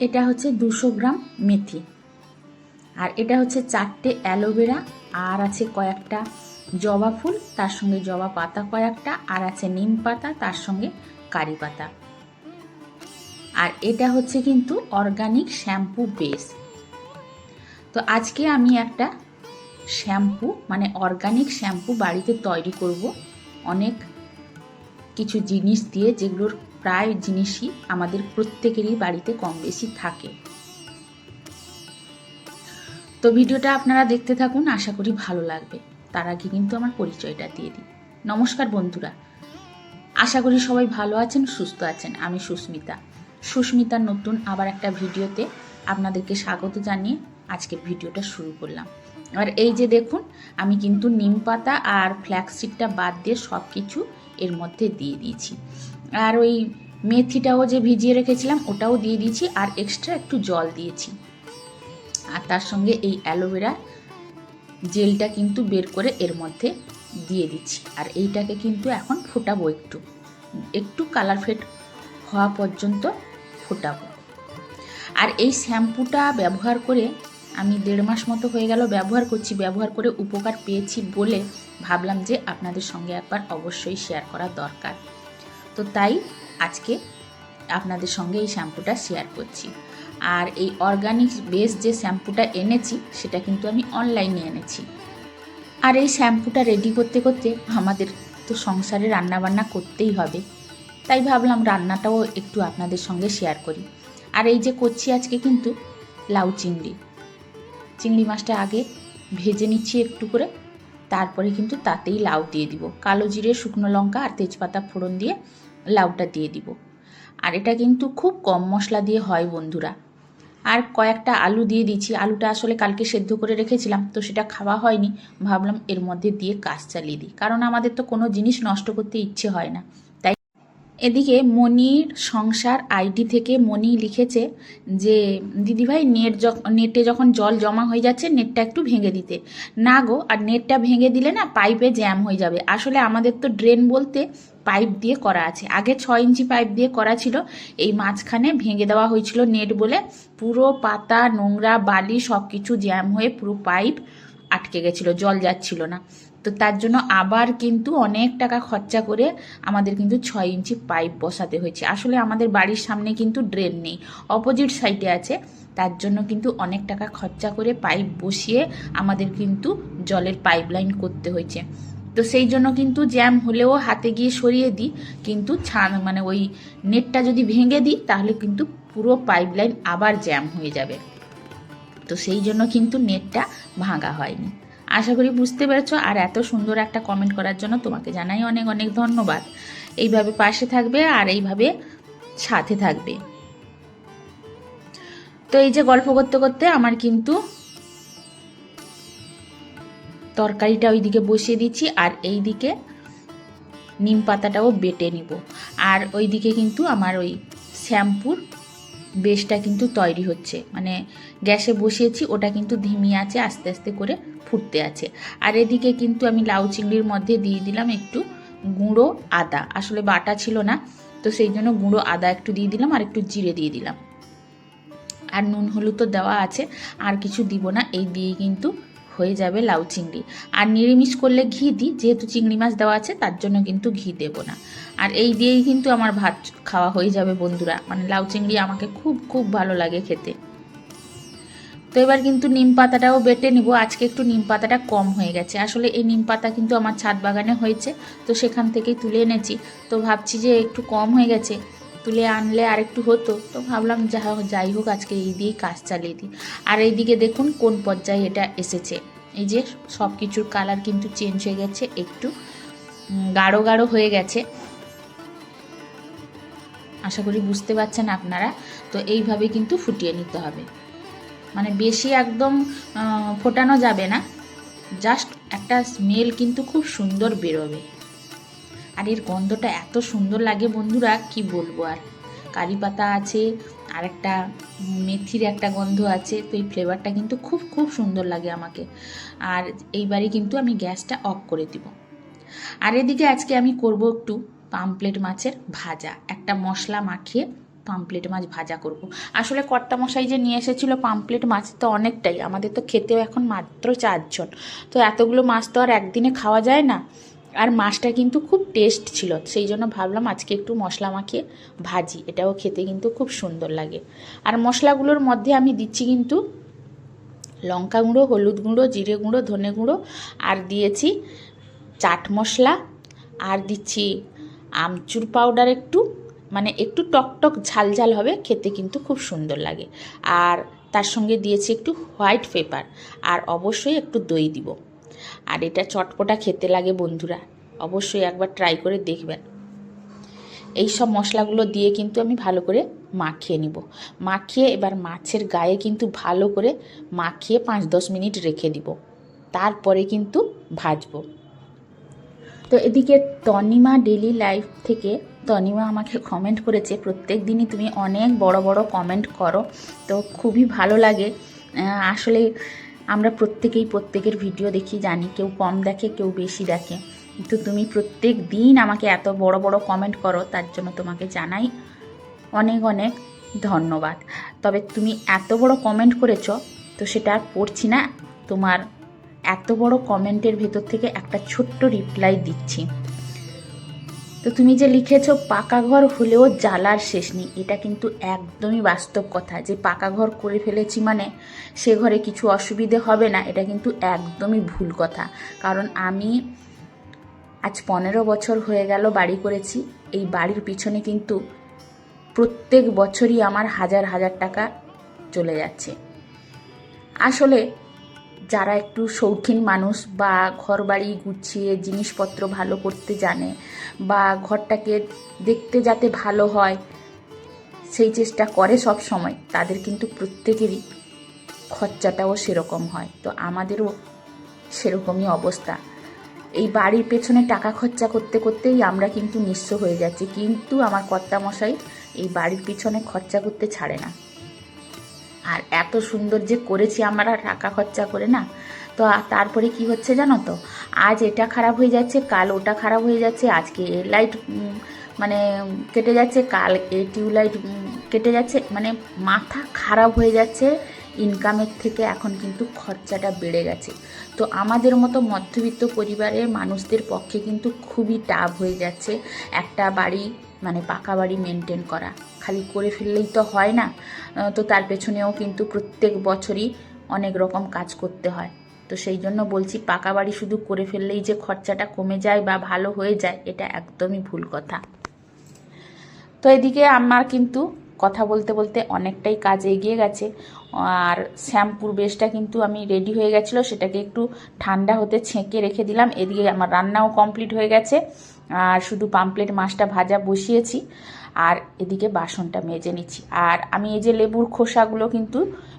এটা হচ্ছে দুশো গ্রাম মেথি। আর এটা হচ্ছে চারটে অ্যালোভেরা, আর আছে কয়েকটা জবা ফুল, তার সঙ্গে জবা পাতা কয়েকটা, আর আছে নিম পাতা, তার সঙ্গে কারি পাতা। আর এটা হচ্ছে কিন্তু অর্গানিক শ্যাম্পু বেস। তো আজকে আমি একটা শ্যাম্পু মানে অর্গানিক শ্যাম্পু বাড়িতে তৈরি করব। অনেক কিছু জিনিস দিয়ে যেগুলোর প্রায় জিনিসই আমাদের প্রত্যেকেরই বাড়িতে কম বেশি থাকে। তো ভিডিওটা আপনারা দেখতে থাকুন, আশা করি ভালো লাগবে। তার আগে কিন্তু আমার পরিচয়টা দিয়ে দিই। নমস্কার বন্ধুরা। আশা করি সবাই ভালো আছেন, সুস্থ আছেন। আমি সুস্মিতা। সুস্মিতার নতুন আবার একটা ভিডিওতে আপনাদেরকে স্বাগত জানিয়ে আজকে ভিডিওটা শুরু করলাম। আর এই যে দেখুন, আমি কিন্তু নিম পাতা আর ফ্ল্যাক্সিডটা বাদ দিয়ে সব কিছু এর মধ্যে দিয়ে দিয়েছি। আর ওই মেথিটাও যে ভিজিয়ে রেখেছিলাম, ওটাও দিয়ে দিয়েছি আর এক্সট্রা একটু জল দিয়েছি। আর তার সঙ্গে এই অ্যালোভেরা জেলটা কিন্তু বের করে এর মধ্যে দিয়ে দিচ্ছি। আর এইটাকে কিন্তু এখন ফোটাবো একটু। একটু কালার ফেড হওয়া পর্যন্ত ফোটাবো। আর এই শ্যাম্পুটা ব্যবহার করে আমি দেড় মাস মতো হয়ে গেল ব্যবহার করছি, ব্যবহার করে উপকার পেয়েছি বলে ভাবলাম যে আপনাদের সঙ্গে একবার অবশ্যই শেয়ার করা দরকার। তো তাই আজকে আপনাদের সঙ্গে এই শ্যাম্পুটা শেয়ার করছি। আর এই অর্গানিক বেস যে শ্যাম্পুটা এনেছি, সেটা কিন্তু আমি অনলাইনে এনেছি। আর এই শ্যাম্পুটা রেডি করতে করতে আমাদের তো সংসারে রান্নাবান্না করতেই হবে। তাই ভাবলাম রান্নাটাও একটু আপনাদের সঙ্গে শেয়ার করি। আর এই যে করছি আজকে কিন্তু লাউ চিংড়ি। চিংড়ি মাছটা আগে ভেজে নিচ্ছি একটু করে, তারপরে কিন্তু তাতেই লাউ দিয়ে দিব। কালো জিরে, শুকনো লঙ্কা আর তেজপাতা ফোড়ন দিয়ে লাউটা দিয়ে দিব। আর এটা কিন্তু খুব কম মশলা দিয়ে হয় বন্ধুরা। আর কয়েকটা আলু দিয়ে দিচ্ছি আলুটা আসলে কালকে সেদ্ধ করে রেখেছিলাম, তো সেটা খাওয়া হয়নি। ভাবলাম এর মধ্যে দিয়ে কাজ চালিয়ে দিই। কারণ আমাদের তো কোনো জিনিস নষ্ট করতে ইচ্ছে হয় না। এদিকে মনির সংসার আইডি থেকে মনি লিখেছে যে, দিদিভাই, নেট নেটে যখন জল জমা হয়ে যাচ্ছে, নেটটা একটু ভেঙে দিতে। না গো, আর নেটটা ভেঙে দিলে না পাইপে জ্যাম হয়ে যাবে। আসলে আমাদের তো ড্রেন বলতে পাইপ দিয়ে করা আছে। আগে ছ ইঞ্চি পাইপ দিয়ে করা ছিল। এই মাঝখানে ভেঙে দেওয়া হয়েছিল নেট বলে। পুরো পাতা, নোংরা, বালি সব কিছু জ্যাম হয়ে পুরো পাইপ আটকে গেছিল, জল যাচ্ছিল না। তো তার জন্য আবার কিন্তু অনেক টাকা খরচা করে আমাদের কিন্তু ছয় ইঞ্চি পাইপ বসাতে হয়েছে। আসলে আমাদের বাড়ির সামনে কিন্তু ড্রেন নেই, অপোজিট সাইডে আছে। তার জন্য কিন্তু অনেক টাকা খরচা করে পাইপ বসিয়ে আমাদের কিন্তু জলের পাইপ লাইন করতে হয়েছে। তো সেই জন্য কিন্তু জ্যাম হলেও হাতে গিয়ে সরিয়ে দিই, কিন্তু ছান মানে ওই নেটটা যদি ভেঙে দিই, তাহলে কিন্তু পুরো পাইপ লাইন আবার জ্যাম হয়ে যাবে। তো সেই জন্য কিন্তু নেটটা ভাঙা হয়নি। আশা করি বুঝতে পেরেছ, আর এত সুন্দর একটা কমেন্ট করার জন্য তোমাকে জানাই অনেক অনেক ধন্যবাদ। এইভাবে পাশে থাকবে আর এইভাবে সাথে থাকবে। তো এই যে গল্প করতে করতে আমার কিন্তু তরকারিটা ওইদিকে বসিয়ে দিচ্ছি, আর এই দিকে নিম পাতাটাও বেটে নিব। আর ওইদিকে কিন্তু আমার ওই শ্যাম্পুর বেশটা কিন্তু তৈরি হচ্ছে। মানে গ্যাসে বসিয়েছি, ওটা কিন্তু ধিমি আছে, আস্তে আস্তে করে ফুটতে আছে। আর এদিকে কিন্তু আমি লাউ চিংড়ির মধ্যে দিয়ে দিলাম একটু গুঁড়ো আদা। আসলে বাটা ছিল না, তো সেই জন্য গুঁড়ো আদা একটু দিয়ে দিলাম আর একটু জিরে দিয়ে দিলাম। আর নুন হলুদ তো দেওয়া আছে, আর কিছু দিব না। এই দিয়ে কিন্তু হয়ে যাবে লাউ চিংড়ি। আর নিরামিষ করলে ঘি দিই, যেহেতু চিংড়ি মাছ দেওয়া আছে, তার জন্য কিন্তু ঘি দেবো না। আর এই দিয়েই কিন্তু আমার ভাত খাওয়া হয়ে যাবে বন্ধুরা। মানে লাউ চিংড়ি আমাকে খুব খুব ভালো লাগে খেতে। তো এবার কিন্তু নিম পাতাটাও বেটে নিব। আজকে একটু নিম পাতাটা কম হয়ে গেছে। আসলে এই নিম পাতা কিন্তু আমার ছাদ বাগানে হয়েছে, তো সেখান থেকেই তুলে এনেছি। তো ভাবছি যে একটু কম হয়ে গেছে। তুলে আনলে আর একটু হতো, তো ভাবলাম যা হোক, যাই হোক, আজকে এই দিয়েই কাজ চালিয়ে দিই। আর এইদিকে দেখুন কোন পর্যায়ে এটা এসেছে। এই যে সব কিছুর কালার কিন্তু চেঞ্জ হয়ে গেছে, একটু গাঢ় গাঢ় হয়ে গেছে। আশা করি বুঝতে পারছেন আপনারা, তো এইভাবে কিন্তু ফুটিয়ে নিতে হবে। মানে বেশি একদম ফোটানো যাবে না, জাস্ট একটা স্মেল কিন্তু খুব সুন্দর বেরোবে। আর এর গন্ধটা এত সুন্দর লাগে বন্ধুরা, কি বলব আর? কারি পাতা আছে আর একটা মেথির একটা গন্ধ আছে, তো এই ফ্লেভারটা কিন্তু খুব খুব সুন্দর লাগে আমাকে। আর এইবারে কিন্তু আমি গ্যাসটা অফ করে দিব। আর এদিকে আজকে আমি করব একটু পামপ্লেট মাছের ভাজা। একটা মশলা মাখিয়ে পাম্পলেট মাছ ভাজা করব। আসলে কর্তা মশাই যে নিয়ে এসেছিল পাম্পলেট মাছ তো অনেকটাই, আমাদের তো খেতেও এখন মাত্র চারজন। তো এতগুলো মাছ তো আর একদিনে খাওয়া যায় না। আর মাছটা কিন্তু খুব টেস্ট ছিল, সেই জন্য ভাবলাম আজকে একটু মশলা মাখিয়ে ভাজি। এটাও খেতে কিন্তু খুব সুন্দর লাগে। আর মশলাগুলোর মধ্যে আমি দিচ্ছি কিন্তু লঙ্কা গুঁড়ো, হলুদ গুঁড়ো, জিরে গুঁড়ো, ধনে গুঁড়ো, আর দিয়েছি চাট মশলা। আর দিচ্ছি আমচুর পাউডার একটু মানে একটু টকটক ঝাল ঝাল হবে, খেতে কিন্তু খুব সুন্দর লাগে। আর তার সঙ্গে দিয়েছি একটু হোয়াইট পেপার আর অবশ্যই একটু দই দিব। আর এটা চটপটা খেতে লাগে বন্ধুরা। অবশ্যই একবার ট্রাই করে দেখবেন। এই সব মশলাগুলো দিয়ে কিন্তু আমি ভালো করে মাখিয়ে নিব। মাখিয়ে এবার মাছের গায়ে কিন্তু ভালো করে মাখিয়ে পাঁচ দশ মিনিট রেখে দিব। তারপরে কিন্তু ভাজবো। তো এদিকে তনিমা ডেলি লাইফ থেকে তনিমা আমাকে কমেন্ট করেছে, প্রত্যেক দিনই তুমি অনেক বড় বড় কমেন্ট করো। তো খুবই ভালো লাগে। আসলে আমরা প্রত্যেকেই প্রত্যেকের ভিডিও দেখি, জানি কেউ কম দেখে, কেউ বেশি দেখে। কিন্তু তুমি প্রত্যেক দিন আমাকে এত বড় বড় কমেন্ট করো, তার জন্য তোমাকে জানাই অনেক অনেক ধন্যবাদ। তবে তুমি এত বড় কমেন্ট করেছ, তো সেটা আর পড়ছি না। তোমার এত বড় কমেন্টের ভেতর থেকে একটা ছোট্ট রিপ্লাই দিচ্ছি। তো তুমি যে লিখেছো পাকা ঘর হলেও জ্বালার শেষ নেই, এটা কিন্তু একদমই বাস্তব কথা। যে পাকা ঘর করে ফেলেছি মানে সে ঘরে কিছু অসুবিধে হবে না, এটা কিন্তু একদমই ভুল কথা। কারণ আমি আজ পনেরো বছর হয়ে গেল বাড়ি করেছি, এই বাড়ির পিছনে কিন্তু প্রত্যেক বছরই আমার হাজার হাজার টাকা চলে যাচ্ছে। আসলে যারা একটু শৌখিন মানুষ বা ঘর বাড়ি গুছিয়ে জিনিসপত্র ভালো করতে জানে বা ঘরটাকে দেখতে যাতে ভালো হয়, সেই চেষ্টা করে সব সময়, তাদের কিন্তু প্রত্যেকেরই খরচাটাও সেরকম হয়। তো আমাদেরও সেরকমই অবস্থা। এই বাড়ির পেছনে টাকা খরচা করতে করতেই আমরা কিন্তু নিঃস্ব হয়ে যাচ্ছি। কিন্তু আমার কর্তামশাই এই বাড়ির পিছনে খরচা করতে ছাড়ে না। আর এত সুন্দর যে করেছি আমরা টাকা খরচা করে, না? তো তারপরে কি হচ্ছে জানো তো? আজ এটা খারাপ হয়ে যাচ্ছে, কাল ওটা খারাপ হয়ে যাচ্ছে, আজকে এ লাইট মানে কেটে যাচ্ছে, কাল এ টিউবলাইট কেটে যাচ্ছে মানে মাথা খারাপ হয়ে যাচ্ছে ইনকামের থেকে এখন কিন্তু খরচাটা বেড়ে গেছে। তো আমাদের মতো মধ্যবিত্ত পরিবারের মানুষদের পক্ষে কিন্তু খুবই টাফ হয়ে যাচ্ছে। একটা বাড়ি মানে পাকা বাড়ি মেনটেন করা। খালি করে ফেললেই তো হয় না। তো তার পেছনেও কিন্তু প্রত্যেক বছরই অনেক রকম কাজ করতে হয়। তো সেই জন্য বলছি, পাকা বাড়ি শুধু করে ফেললেই যে খরচাটা কমে যায় বা ভালো হয়ে যায়, এটা একদমই ভুল কথা। তো এদিকে আমার কিন্তু কথা বলতে বলতে অনেকটাই কাজ এগিয়ে গেছে। আর শ্যাম্পুর বেসটা কিন্তু আমি রেডি হয়ে গেছিল, সেটাকে একটু ঠান্ডা হতে ছেঁকে রেখে দিলাম। এদিকে আমার রান্নাও কমপ্লিট হয়ে গেছে। আর শুধু পাম্পলেট মাছটা ভাজা বসিয়েছি, আর এদিকে বাসনটা মেজে নিচ্ছি। আর আমি এই যে লেবুর খোসাগুলো কিন্তু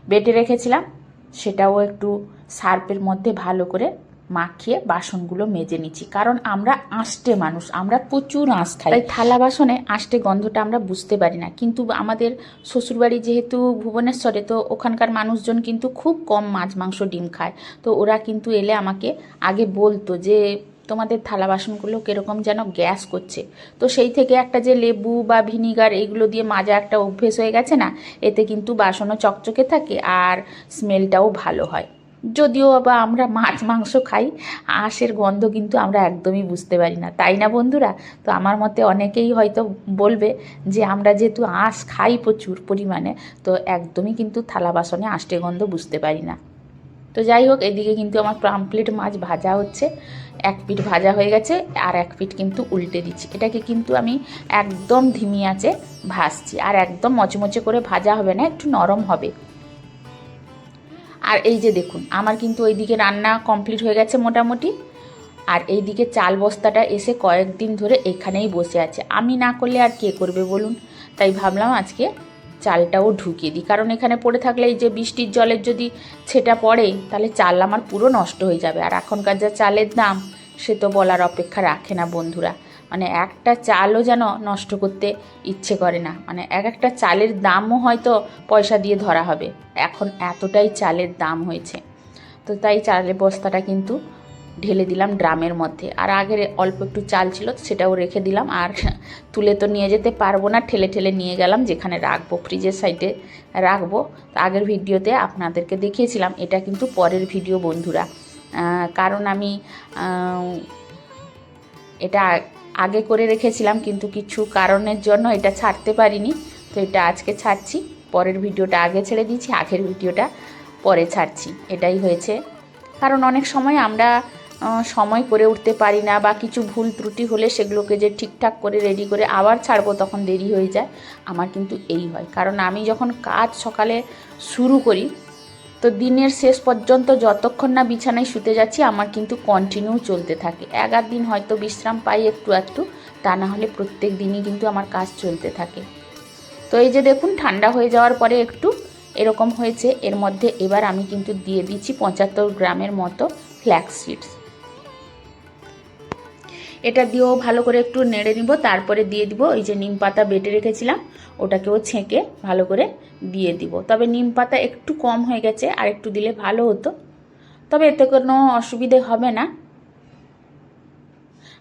বেটে রেখেছিলাম, সেটাও একটু সার্পের মধ্যে ভালো করে মাখিয়ে বাসনগুলো মেজে নিচ্ছি। কারণ আমরা আঁশটে মানুষ, আমরা প্রচুর আঁশ খাই। তাই থালা বাসনে আঁশটে গন্ধটা আমরা বুঝতে পারি না। কিন্তু আমাদের শ্বশুরবাড়ি যেহেতু ভুবনেশ্বরে, তো ওখানকার মানুষজন কিন্তু খুব কম মাছ মাংস ডিম খায়। তো ওরা কিন্তু এলে আমাকে আগে বলতো যে তোমাদের থালা বাসনগুলো কীরকম যেন গ্যাস করছে। তো সেই থেকে একটা যে লেবু বা ভিনিগার এগুলো দিয়ে মাজা একটা অভ্যেস হয়ে গেছে না, এতে কিন্তু বাসনও চকচকে থাকে আর স্মেলটাও ভালো হয়। যদিও বা আমরা মাছ, মাংস খাই, আঁশের গন্ধ কিন্তু আমরা একদমই বুঝতে পারি না, তাই না বন্ধুরা? তো আমার মতে অনেকেই হয়তো বলবে যে আমরা যেহেতু আঁশ খাই প্রচুর পরিমাণে, তো একদমই কিন্তু থালা বাসনে আঁশটে গন্ধ বুঝতে পারি না। তো যাই হোক, এদিকে কিন্তু আমার পাম্পলেট মাছ ভাজা হচ্ছে। এক পিঠ ভাজা হয়ে গেছে, আর এক পিঠ কিন্তু উল্টে দিচ্ছি। এটাকে কিন্তু আমি একদম ধিমি আছে ভাজছি, আর একদম মচমচে করে ভাজা হবে না, একটু নরম হবে। আর এই যে দেখুন, আমার কিন্তু ওইদিকে রান্না কমপ্লিট হয়ে গেছে মোটামুটি। আর এই দিকে চাল বস্তাটা এসে কয়েকদিন ধরে এখানেই বসে আছে। আমি না করলে আর কে করবে বলুন? তাই ভাবলাম আজকে চালটাও ঢুকিয়ে দিই। কারণ এখানে পড়ে থাকলে এই যে বৃষ্টির জলের যদি ছেটা পড়ে, তাহলে চাল আমার পুরো নষ্ট হয়ে যাবে। আর এখনকার যা চালের দাম, সে তো বলার অপেক্ষা রাখে না বন্ধুরা। মানে একটা চালও যেন নষ্ট করতে ইচ্ছে করে না। মানে এক একটা চালের দামও হয়তো পয়সা দিয়ে ধরা হবে। এখন এতটাই চালের দাম হয়েছে। তো তাই চালের বস্তাটা কিন্তু ঢেলে দিলাম ড্রামের মধ্যে। আর আগের অল্প একটু চাল ছিল, সেটাও রেখে দিলাম। আর তুলে তো নিয়ে যেতে পারব না, ঠেলে ঠেলে নিয়ে গেলাম, যেখানে রাখব, ফ্রিজের সাইডে রাখব। আগের ভিডিওতে আপনাদেরকে দেখিয়েছিলাম, এটা কিন্তু পরের ভিডিও বন্ধুরা। কারণ আমি এটা আগে করে রেখেছিলাম, কিন্তু কিছু কারণের জন্য এটা ছাড়তে পারিনি। তো এটা আজকে ছাড়ছি, পরের ভিডিওটা আগে ছেড়ে দিয়েছি, আগের ভিডিওটা পরে ছাড়ছি। এটাই হয়েছে। কারণ অনেক সময় আমরা সময় করে উঠতে পারি না বা কিছু ভুল ত্রুটি হলে সেগুলোকে যে ঠিকঠাক করে রেডি করে আবার ছাড়বো তখন দেরি হয়ে যায়। আমার কিন্তু এই হয়। কারণ আমি যখন কাজ সকালে শুরু করি, তো দিনের শেষ পর্যন্ত যতক্ষণ না বিছানায় শুতে যাচ্ছি, আমার কিন্তু কন্টিনিউ চলতে থাকে। এক আধ দিন হয়তো বিশ্রাম পাই একটু একটু তা না হলে প্রত্যেক দিনই কিন্তু আমার কাজ চলতে থাকে। তো এই যে দেখুন, ঠান্ডা হয়ে যাওয়ার পরে একটু, এরকম হয়েছে। এর মধ্যে এবার আমি কিন্তু দিয়ে দিচ্ছি পঁচাত্তর গ্রামের মতো ফ্ল্যাক্স সিডস এটা দিয়েও ভালো করে একটু নেড়ে নিব, তারপরে দিয়ে দিব ওই যে নিম পাতা বেটে রেখেছিলাম, ওটাকেও ছেঁকে ভালো করে দিয়ে দিব। তবে নিম পাতা একটু কম হয়ে গেছে, আর একটু দিলে ভালো হতো। তবে এতে কোনো অসুবিধে হবে না।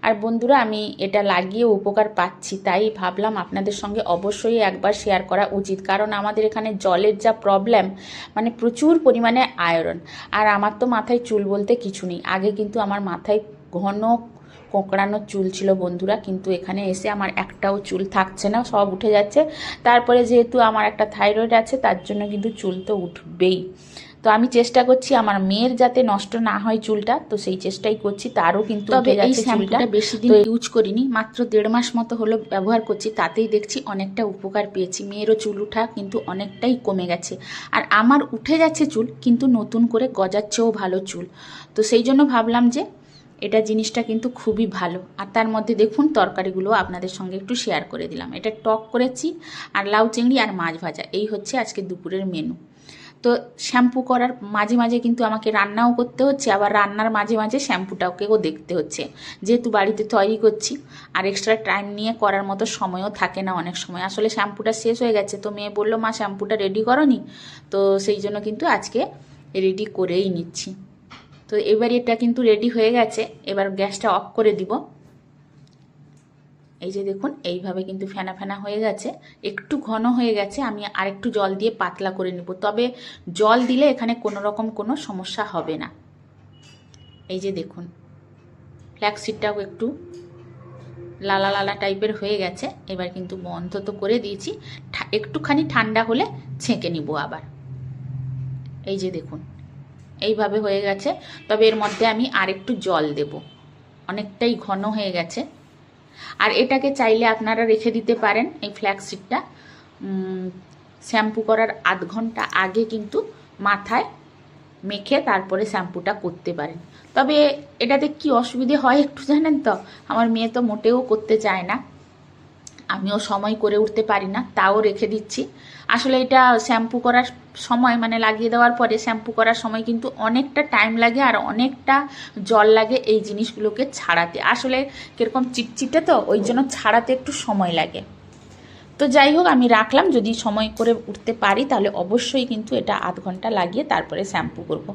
আর বন্ধুরা, আমি এটা লাগিয়ে উপকার পাচ্ছি, তাই ভাবলাম আপনাদের সঙ্গে অবশ্যই একবার শেয়ার করা উচিত। কারণ আমাদের এখানে জলের যা প্রবলেম মানে প্রচুর পরিমাণে আয়রন আর আমার তো মাথায় চুল বলতে কিছু নেই। আগে কিন্তু আমার মাথায় ঘন কোঁকড়ানো চুল ছিল বন্ধুরা কিন্তু এখানে এসে আমার একটাও চুল থাকছে না সব উঠে যাচ্ছে। তারপরে যেহেতু আমার একটা থাইরয়েড আছে তার জন্য কিন্তু চুল তো উঠবেই। তো আমি চেষ্টা করছি আমার মেয়ের যাতে নষ্ট না হয় চুলটা তো সেই চেষ্টাই করছি তারও কিন্তু তবে এই চুলটা। শ্যাম্পুটা বেশি দিন ইউজ করিনি মাত্র দেড় মাস মতো হলো ব্যবহার করছি তাতেই দেখছি অনেকটা উপকার পেয়েছি। মেয়েরও চুল উঠা কিন্তু অনেকটাই কমে গেছে। আর আমার উঠে যাচ্ছে চুল কিন্তু নতুন করে গজাচ্ছেও ভালো চুল। তো সেই জন্য ভাবলাম যে এটা জিনিসটা কিন্তু খুবই ভালো। আর তার মধ্যে দেখুন, তরকারিগুলো আপনাদের সঙ্গে একটু শেয়ার করে দিলাম। এটা টক করেছি, আর লাউ চিংড়ি আর মাছ ভাজা, এই হচ্ছে আজকে দুপুরের মেনু তো শ্যাম্পু করার মাঝে মাঝে কিন্তু আমাকে রান্নাও করতে হচ্ছে, আবার রান্নার মাঝে মাঝে শ্যাম্পুটাকেও দেখতে হচ্ছে। যেহেতু বাড়িতে তৈরি করছি, আর এক্সট্রা টাইম নিয়ে করার মতো সময়ও থাকে না অনেক সময়। আসলে শ্যাম্পুটা শেষ হয়ে গেছে, তো মেয়ে বলল, মা শ্যাম্পুটা রেডি করনি? তো সেই জন্য কিন্তু আজকে রেডি করেই নিচ্ছি। তো এবার এটা কিন্তু রেডি হয়ে গেছে। এবার গ্যাসটা অফ করে দিব। এই যে দেখুন, এইভাবে কিন্তু ফেনা ফেনা হয়ে গেছে। একটু ঘন হয়ে গেছে, আমি আরেকটু জল দিয়ে পাতলা করে নেব। তবে জল দিলে এখানে কোনো রকম কোনো সমস্যা হবে না। এই যে দেখুন ফ্ল্যাক্সিডটাও একটু লালা লালা টাইপের হয়ে গেছে। এবার কিন্তু বন্ধ তো করে দিয়েছি। একটুখানি ঠান্ডা হলে ছেঁকে নিব আবার। এই যে দেখুন এইভাবে হয়ে গেছে। তবে এর মধ্যে আমি আরেকটু জল দেব। অনেকটাই ঘন হয়ে গেছে। আর এটাকে চাইলে আপনারা রেখে দিতে পারেন এই ফ্ল্যাক্সিডটা শ্যাম্পু করার আধ ঘণ্টা আগে কিন্তু মাথায় মেখে তারপরে শ্যাম্পুটা করতে পারেন। তবে এটাতে কি অসুবিধে হয় একটু জানেন তো? আমার মেয়ে তো মোটেও করতে চায় না। আমিও সময় করে উঠতে পারি না, তাও রেখে দিচ্ছি। আসলে এটা শ্যাম্পু করার সময় মানে লাগিয়ে দেওয়ার পরে শ্যাম্পু করার সময় কিন্তু অনেকটা টাইম লাগে আর অনেকটা জল লাগে এই জিনিসগুলোকে ছাড়াতে। আসলে কীরকম চিটচিটে তো, ওই জন্য ছাড়াতে একটু সময় লাগে। তো যাই হোক, আমি রাখলাম। যদি সময় করে উঠতে পারি, তাহলে অবশ্যই কিন্তু এটা আধ ঘণ্টা লাগিয়ে তারপরে শ্যাম্পু করব।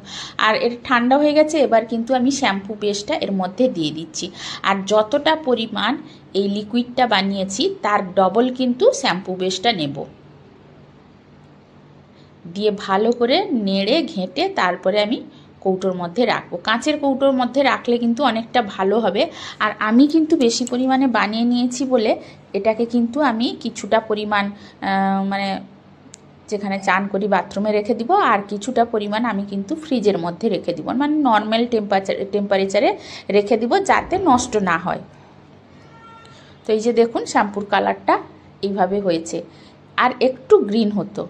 আর এর ঠান্ডা হয়ে গেছে, এবার কিন্তু আমি শ্যাম্পু পেস্টটা এর মধ্যে দিয়ে দিচ্ছি। আর যতটা পরিমাণ এই লিকুইডটা বানিয়েছি, তার ডবল কিন্তু শ্যাম্পু পেস্টটা নেব। দিয়ে ভালো করে নেড়ে ঘেঁটে তারপরে আমি কৌটোর মধ্যে রাখব। কাঁচের কৌটোর মধ্যে রাখলে কিন্তু অনেকটা ভালো হবে। আর আমি কিন্তু বেশি পরিমাণে বানিয়ে নিয়েছি বলে এটাকে কিন্তু আমি কিছুটা পরিমাণ মানে যেখানে চান করি বাথরুমে রেখে দিব। আর কিছুটা পরিমাণ আমি কিন্তু ফ্রিজের মধ্যে রেখে দিব। মানে নর্মাল টেম্পারেচার টেম্পারেচারে রেখে দিব যাতে নষ্ট না হয়। তো এই যে দেখুন, শ্যাম্পুর কালারটা এইভাবে হয়েছে। আর একটু গ্রিন হতো।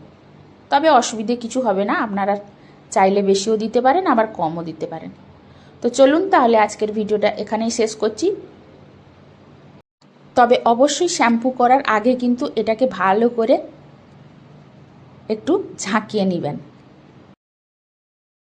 তবে অসুবিধে কিছু হবে না। আপনারা চাইলে বেশিও দিতে পারেন, আবার কমও দিতে পারেন। তো চলুন তাহলে আজকের ভিডিওটা এখানেই শেষ করছি। তবে অবশ্যই শ্যাম্পু করার আগে কিন্তু এটাকে ভালো করে একটু ঝাঁকিয়ে নেবেন।